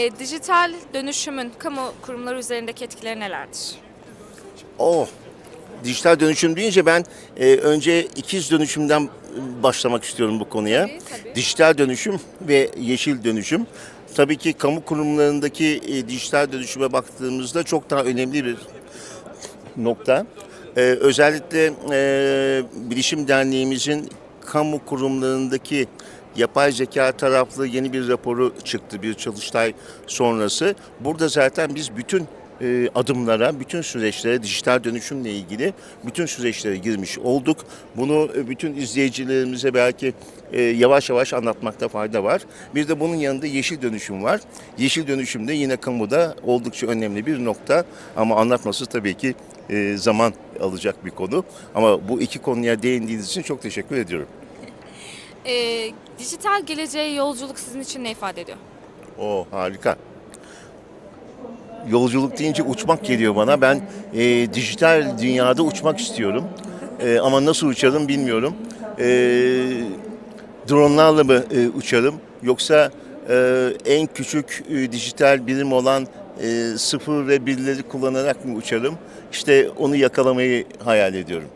E, dijital dönüşümün kamu kurumları üzerindeki etkileri nelerdir? Oh, dijital dönüşüm deyince ben e, önce ikiz dönüşümden e, başlamak istiyorum bu konuya. Tabii, tabii. Dijital dönüşüm ve yeşil dönüşüm. Tabii ki kamu kurumlarındaki e, dijital dönüşüme baktığımızda çok daha önemli bir nokta. Ee, özellikle e, Bilişim Derneğimizin kamu kurumlarındaki yapay zeka taraflı yeni bir raporu çıktı bir çalıştay sonrası. Burada zaten biz bütün e, adımlara, bütün süreçlere, dijital dönüşümle ilgili bütün süreçlere girmiş olduk. Bunu e, bütün izleyicilerimize belki e, yavaş yavaş anlatmakta fayda var. Bir de bunun yanında yeşil dönüşüm var. Yeşil dönüşüm de yine kamuda oldukça önemli bir nokta ama anlatması tabii ki zaman alacak bir konu. Ama bu iki konuya değindiğiniz için çok teşekkür ediyorum. E, dijital geleceğe yolculuk sizin için ne ifade ediyor? O harika. Yolculuk deyince uçmak geliyor bana. Ben e, dijital dünyada uçmak istiyorum. E, ama nasıl uçarım bilmiyorum. E, dronlarla mı e, uçarım yoksa e, en küçük e, dijital birim olan e, sıfır ve birleri kullanarak mı uçarım? İşte onu yakalamayı hayal ediyorum.